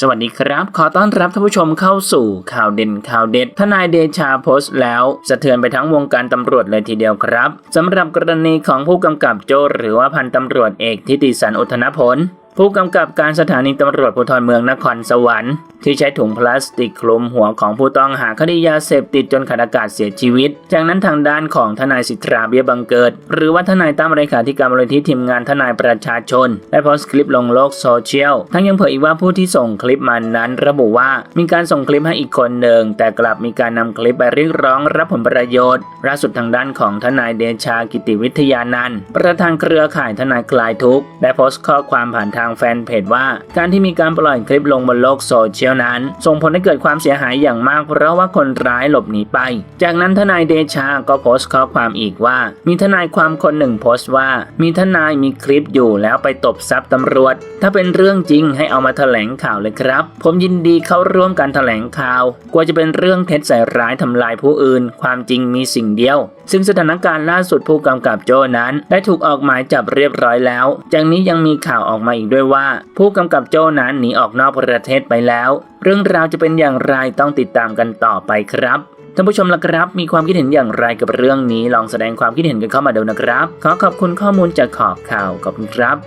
สวัสดีครับ ขอต้อนรับท่านผู้ชมเข้าสู่ข่าวเด่นข่าวเด็ด ทนายเดชาโพสต์แล้ว สะเทือนไปทั้งวงการตำรวจเลยทีเดียวครับสำหรับกรณีของผู้กำกับโจหรือว่าพันตำรวจเอกทิติสันอุทนพล ผู้กำกับการสถานีตำรวจภูธรเมืองนครสวรรค์ที่ใช้ถุงพลาสติกคลุมหัวของผู้ต้องหาคดียาเสพติดจนขาดอากาศเสียชีวิต จากนั้นทางด้านของทนายสิทธาเบียบังเกิด หรือว่าทนายตั้มเลขาธิการมูลนิธิทีมงานทนายประชาชน ได้โพสต์คลิปลงโลกโซเชียล ทั้งยังเผยอีกว่าผู้ที่ส่งคลิปมานั้น ระบุว่ามีการส่งคลิปให้อีกคนหนึ่ง แต่กลับมีการนำคลิปไปเรียกร้องรับผลประโยชน์ล่าสุดทางด้านของทนายเดชากิติวิทยานันท์ประธานเครือข่ายทนายคลายทุกข์ได้โพสต์ข้อความผ่านทางางแฟนเพจว่า การที่มีการปล่อยคลิปลงบนโลกโซเชียลนั้น ส่งผลให้เกิดความเสียหายอย่างมาก เพราะว่าคนร้ายหลบหนีไป จากนั้นทนายเดชาก็โพสต์ข้อความอีกว่า มีทนายความคนหนึ่งโพสต์ว่า มีทนายมีคลิปอยู่แล้วไปตบทรัพย์ตำรวจ ถ้าเป็นเรื่องจริงให้เอามาแถลงข่าวเลยครับ ผมยินดีเข้าร่วมการแถลงข่าว กลัวจะเป็นเรื่องเท็จใส่ร้ายทำลายผู้อื่น ความจริงมีสิ่งเดียว ซึ่งสถานการณ์ล่าสุดผู้กำกับโจนั้น ได้ถูกออกหมายจับเรียบร้อยแล้ว จากนี้ยังมีข่าวออกมาอีกด้วยว่า ผู้กำกับโจนั้นหนีออกนอกประเทศไปแล้ว เรื่องราวจะเป็นอย่างไรต้องติดตามกันต่อไปครับท่านผู้ชมละครับ มีความคิดเห็นอย่างไรกับเรื่องนี้ ลองแสดงความคิดเห็นกันเข้ามาดูนะครับ ขอขอบคุณข้อมูลจากขอบข่าวขอบคุณครับ